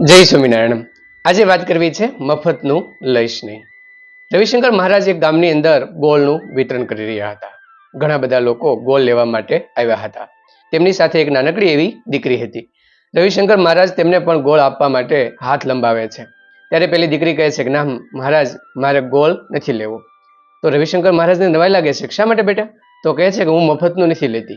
જય સ્વામિનારાયણ. આજે વાત કરવી છે મફતનું લઈશ નહીં રવિશંકર મહારાજ એક ગામની અંદર ગોળનું વિતરણ કરી રહ્યા હતા. ઘણા બધા લોકો ગોળ લેવા માટે આવ્યા હતા. તેમની સાથે એક નાનકડી એવી દીકરી હતી. રવિશંકર મહારાજ તેમને પણ ગોળ આપવા માટે હાથ લંબાવે છે. ત્યારે પેલી દીકરી કહે છે કે, ના, મહારાજ, મારે ગોળ નથી લેવો. તો રવિશંકર મહારાજને નવાઈ લાગે છે શા માટે બેટા? તો કહે છે કે, હું મફતનું નથી લેતી.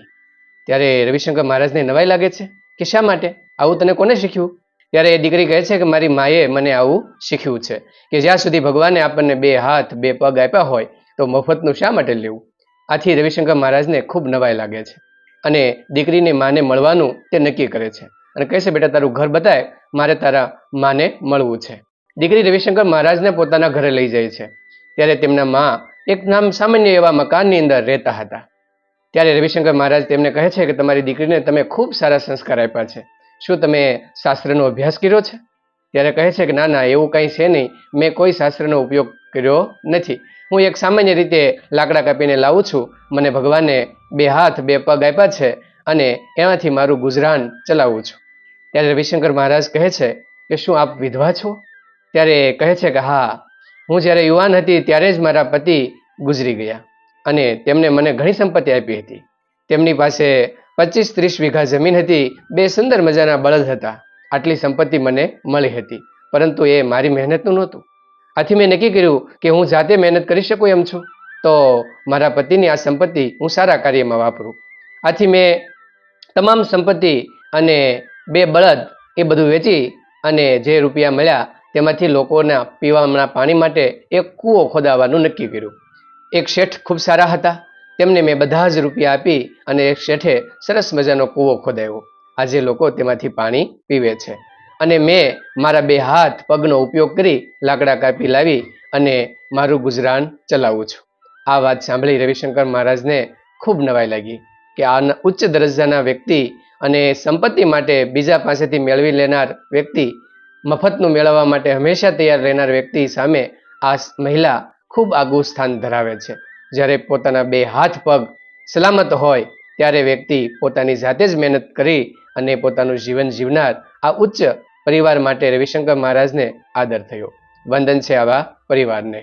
ત્યારે રવિશંકર મહારાજને નવાઈ લાગે છે કે શા માટે? આવું તને કોને શીખ્યું? ત્યારે એ દીકરી કહે છે કે મારી માએ મને આવું શીખ્યું છે કે જ્યાં સુધી ભગવાને આપણને બે હાથ, બે પગ આપ્યા હોય, તો મફતનું શા માટે લેવું? આથી રવિશંકર મહારાજને ખૂબ નવાઈ લાગે છે અને દીકરીને માને મળવાનું તે નક્કી કરે છે અને કહે છે, બેટા, તારું ઘર બતાય, મારે તારા માને મળવું છે. દીકરી રવિશંકર મહારાજને પોતાના ઘરે લઈ જાય છે. ત્યારે તેમના મા એક નામ સામાન્ય એવા મકાનની અંદર રહેતા હતા. ત્યારે રવિશંકર મહારાજ તેમને કહે છે કે તમારી દીકરીને તમે ખૂબ સારા સંસ્કાર આપ્યા છે. શું તમે શાસ્ત્રનો અભ્યાસ કર્યો છે? ત્યારે કહે છે કે ના ના, એવું કંઈ છે નહીં. મેં કોઈ શાસ્ત્રનો ઉપયોગ કર્યો નથી. હું એક સામાન્ય રીતે લાકડા કાપીને લાવું છું. મને ભગવાને બે હાથ, બે પગ આપ્યા છે અને એમાંથી મારું ગુજરાન ચલાવું છું. ત્યારે રવિશંકર મહારાજ કહે છે કે શું આપ વિધવા છો? ત્યારે કહે છે કે હા. હું જ્યારે યુવાન હતી ત્યારે જ મારા પતિ ગુજરી ગયા અને તેમણે મને ઘણી સંપત્તિ આપી હતી. તેમની પાસે પચીસ ત્રીસ વીઘા જમીન હતી. બે સુંદર મજાના બળદ હતા. આટલી સંપત્તિ મને મળી હતી. પરંતુ એ મારી મહેનતનું નહોતું. આથી મેં નક્કી કર્યું કે હું જાતે મહેનત કરી શકું એમ છું. તો મારા પતિની આ સંપત્તિ હું સારા કાર્યમાં વાપરું. આથી મેં તમામ સંપત્તિ અને બે બળદ એ બધું વેચી અને જે રૂપિયા મળ્યા તેમાંથી લોકોના પીવાના પાણી માટે એક કૂવો ખોદાવવાનું નક્કી કર્યું. એક શેઠ ખૂબ સારા હતા. તેમને મેં બધા જ રૂપિયા આપી અને એક શેઠે સરસ મજાનો કૂવો ખોદાવ્યો આજે લોકો તેમાંથી પાણી પીવે છે. અને મેં મારા બે હાથ પગનો ઉપયોગ કરી લાકડા કાપી લાવી અને મારું ગુજરાન ચલાવું છું. આ વાત સાંભળી રવિશંકર મહારાજને ખૂબ નવાઈ લાગી કે આ ઉચ્ચ દરજ્જાના વ્યક્તિ અને સંપત્તિ માટે બીજા પાસેથી મેળવી લેનાર વ્યક્તિ, મફતનું મેળવવા માટે હંમેશા તૈયાર રહેનાર વ્યક્તિ સામે આ મહિલા ખૂબ આગવું સ્થાન ધરાવે છે. જ્યારે પોતાના બે હાથ પગ સલામત હોય, ત્યારે વ્યક્તિ પોતાની જાતે જ મહેનત કરી અને પોતાનું જીવન જીવનાર આ ઉચ્ચ પરિવાર માટે રવિશંકર મહારાજને આદર થયો. વંદન છે આવા પરિવારને.